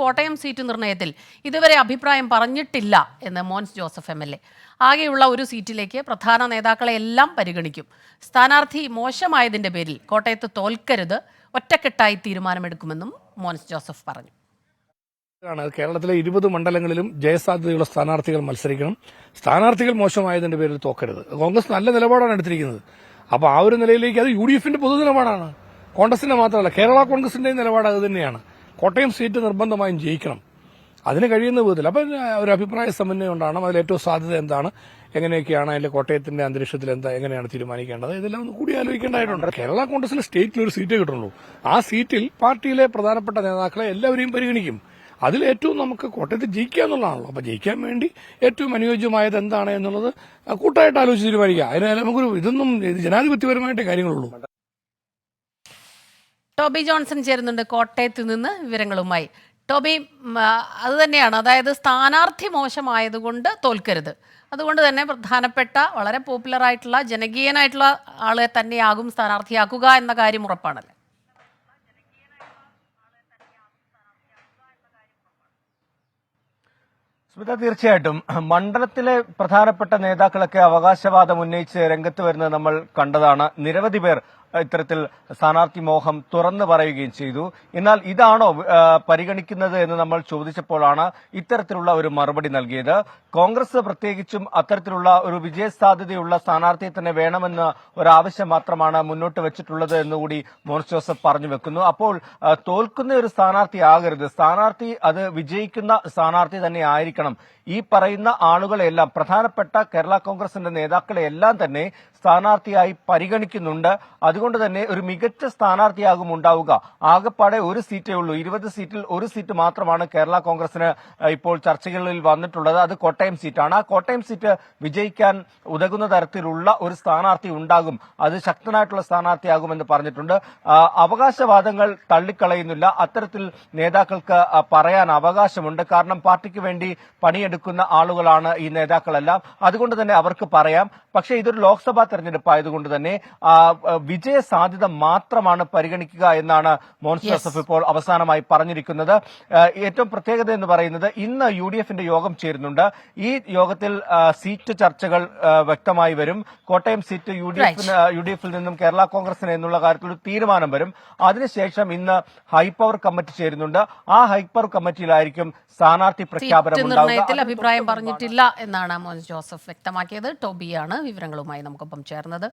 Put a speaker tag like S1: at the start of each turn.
S1: Kottayam seat നിർണയത്തിൽ ഇതുവരെ അഭിപ്രായം പറഞ്ഞിട്ടില്ല എന്ന് Mons Joseph M L A. ആകെയുള്ള ഒരു സീറ്റിലേക്ക് പ്രധാന നേതാക്കളെ എല്ലാം പരിഗണിക്കും. സ്ഥാനാർത്ഥി മോശമായതിന്റെ പേരിൽ കോട്ടയത്ത് തോൽക്കരുത് ഒറ്റക്കെട്ടായി തീരുമാനമെടുക്കുമെന്നും മോൻസ് ജോസഫ് പറഞ്ഞു.
S2: ആണ് കേരളത്തിലെ ഇരുപത് മണ്ഡലങ്ങളിലും ജയസാധ്യതയുള്ള സ്ഥാനാർത്ഥികൾ മത്സരിക്കണം. സ്ഥാനാർത്ഥികൾ മോശമായതിന്റെ പേരിൽ തോക്കരുത്. കോൺഗ്രസ് നല്ല നിലപാടാണ് എടുത്തിരിക്കുന്നത്. അപ്പോൾ ആ ഒരു നിലയിലേക്ക് അത് യു ഡി എഫിന്റെ പൊതു നിലപാടാണ് കോൺഗ്രസിന്റെ മാത്രമല്ല കേരള കോൺഗ്രസിന്റെയും നിലപാട് അത് തന്നെയാണ്. കോട്ടയം സീറ്റ് നിർബന്ധമായും ജയിക്കണം. അതിന് കഴിയുന്ന വിധത്തിൽ. അപ്പം ഒരു അഭിപ്രായ സമന്വയം ഉണ്ടാകണം അതിൽ ഏറ്റവും സാധ്യത എന്താണ്? എങ്ങനെയൊക്കെയാണ് അതിന്റെ കോട്ടയത്തിന്റെ അന്തരീക്ഷത്തിൽ എന്താ എങ്ങനെയാണ് തീരുമാനിക്കേണ്ടത്? ഇതെല്ലാം ഒന്ന് കൂടി ആലോചിക്കേണ്ടതായിട്ടുണ്ട്. കേരള കോൺഗ്രസിന് സ്റ്റേറ്റിൽ ഒരു സീറ്റ് കിട്ടുള്ളൂ. ആ സീറ്റിൽ പാർട്ടിയിലെ പ്രധാനപ്പെട്ട നേതാക്കളെ എല്ലാവരെയും പരിഗണിക്കും. അതിൽ ഏറ്റവും നമുക്ക് കോട്ടയത്ത് ജയിക്കുക എന്നുള്ളതാണല്ലോ. അപ്പോൾ ജയിക്കാൻ വേണ്ടി ഏറ്റവും അനുയോജ്യമായത് എന്താണ് എന്നുള്ളത് കൂട്ടായിട്ട് ആലോചിച്ച് തീരുമാനിക്കുക. അതിന് നമുക്കൊരു ഇതൊന്നും ഇത് ജനാധിപത്യപരമായിട്ടേ കാര്യങ്ങളുള്ളൂ.
S1: ടോബി ജോൺസൺ ചേരുന്നുണ്ട് കോട്ടയത്ത് നിന്ന് വിവരങ്ങളുമായി. ടോബി അത് തന്നെയാണ്. അതായത് സ്ഥാനാർത്ഥി മോശമായതുകൊണ്ട് തോൽക്കരുത്. അതുകൊണ്ട് തന്നെ പ്രധാനപ്പെട്ട വളരെ പോപ്പുലർ ആയിട്ടുള്ള ജനകീയനായിട്ടുള്ള ആളെ തന്നെയാകും സ്ഥാനാർത്ഥിയാക്കുക എന്ന കാര്യം ഉറപ്പാണല്ലേ?
S3: സ്മിത തീർച്ചയായിട്ടും. മണ്ഡലത്തിലെ പ്രധാനപ്പെട്ട നേതാക്കളൊക്കെ അവകാശവാദം ഉന്നയിച്ച് രംഗത്ത് വരുന്നത് നമ്മൾ കണ്ടതാണ്. നിരവധി പേർ ഇത്തരത്തിൽ സ്ഥാനാർത്ഥി മോഹം തുറന്നു പറയുകയും ചെയ്തു. എന്നാൽ ഇതാണോ പരിഗണിക്കുന്നത് എന്ന് നമ്മൾ ചോദിച്ചപ്പോഴാണ് ഇത്തരത്തിലുള്ള ഒരു മറുപടി നൽകിയത്. കോൺഗ്രസ് പ്രത്യേകിച്ചും അത്തരത്തിലുള്ള ഒരു വിജയ സാധ്യതയുള്ള സ്ഥാനാർത്ഥിയെ തന്നെ വേണമെന്ന ഒരാവശ്യം മാത്രമാണ് മുന്നോട്ട് വെച്ചിട്ടുള്ളത് എന്നുകൂടി മോൻസ് ജോസഫ് പറഞ്ഞു വെക്കുന്നു. അപ്പോൾ തോൽക്കുന്ന ഒരു സ്ഥാനാർത്ഥി ആകരുത്. സ്ഥാനാർത്ഥി അത് വിജയിക്കുന്ന സ്ഥാനാർത്ഥി തന്നെ ആയിരിക്കണം. ഈ പറയുന്ന ആളുകളെല്ലാം പ്രധാനപ്പെട്ട കേരള കോൺഗ്രസിന്റെ നേതാക്കളെ എല്ലാം തന്നെ സ്ഥാനാർത്ഥിയായി പരിഗണിക്കുന്നുണ്ട്. അതുകൊണ്ട് തന്നെ ഒരു മികച്ച സ്ഥാനാർത്ഥിയാകും ഉണ്ടാവുക. ആകെപ്പാടെ ഒരു സീറ്റേ ഉള്ളൂ. ഇരുപത് സീറ്റിൽ ഒരു സീറ്റ് മാത്രമാണ് കേരള കോൺഗ്രസിന് ഇപ്പോൾ ചർച്ചകളിൽ വന്നിട്ടുള്ളത്. അത് കോട്ടയം സീറ്റാണ്. ആ കോട്ടയം സീറ്റ് വിജയിക്കാൻ ഉതകുന്ന തരത്തിലുള്ള ഒരു സ്ഥാനാർത്ഥി ഉണ്ടാകും. അത് ശക്തനായിട്ടുള്ള സ്ഥാനാർത്ഥിയാകുമെന്ന് പറഞ്ഞിട്ടുണ്ട്. അവകാശവാദങ്ങൾ തള്ളിക്കളയുന്നില്ല. അത്തരത്തിൽ നേതാക്കൾക്ക് പറയാൻ അവകാശമുണ്ട്. കാരണം പാർട്ടിക്ക് വേണ്ടി പണിയെടുക്കുന്ന ആളുകളാണ് ഈ നേതാക്കളെല്ലാം. അതുകൊണ്ട് തന്നെ അവർക്ക് പറയാം. പക്ഷേ ഇതൊരു ലോക്സഭാ തെരഞ്ഞെടുപ്പ് ആയതുകൊണ്ട് തന്നെ ആ, വിജയ സാധ്യത മാത്രമാണ് പരിഗണിക്കുക എന്നാണ് മോൻസ് ജോസഫ് ഇപ്പോൾ അവസാനമായി പറഞ്ഞിരിക്കുന്നത്. ഏറ്റവും പ്രത്യേകത എന്ന് പറയുന്നത് ഇന്ന് യു ഡി എഫിന്റെ യോഗം ചേരുന്നുണ്ട്. ഈ യോഗത്തിൽ സീറ്റ് ചർച്ചകൾ വ്യക്തമായി വരും. കോട്ടയം സീറ്റ് യു ഡി എഫിന് യു ഡി എഫിൽ നിന്നും കേരള കോൺഗ്രസിന് എന്നുള്ള കാര്യത്തിൽ ഒരു തീരുമാനം വരും. അതിനുശേഷം ഇന്ന് ഹൈപ്പവർ കമ്മിറ്റി ചേരുന്നുണ്ട്. ആ ഹൈപ്പവർ കമ്മിറ്റിയിലായിരിക്കും സ്ഥാനാർത്ഥി പ്രഖ്യാപനം
S1: നിർണയത്തിൽ അഭിപ്രായം പറഞ്ഞിട്ടില്ല എന്നാണ് മോൻസ് ജോസഫ് വ്യക്തമാക്കിയത്. ടോബിയാണ് വിവരങ്ങളുമായി നമുക്കൊപ്പം ചേർന്നത്.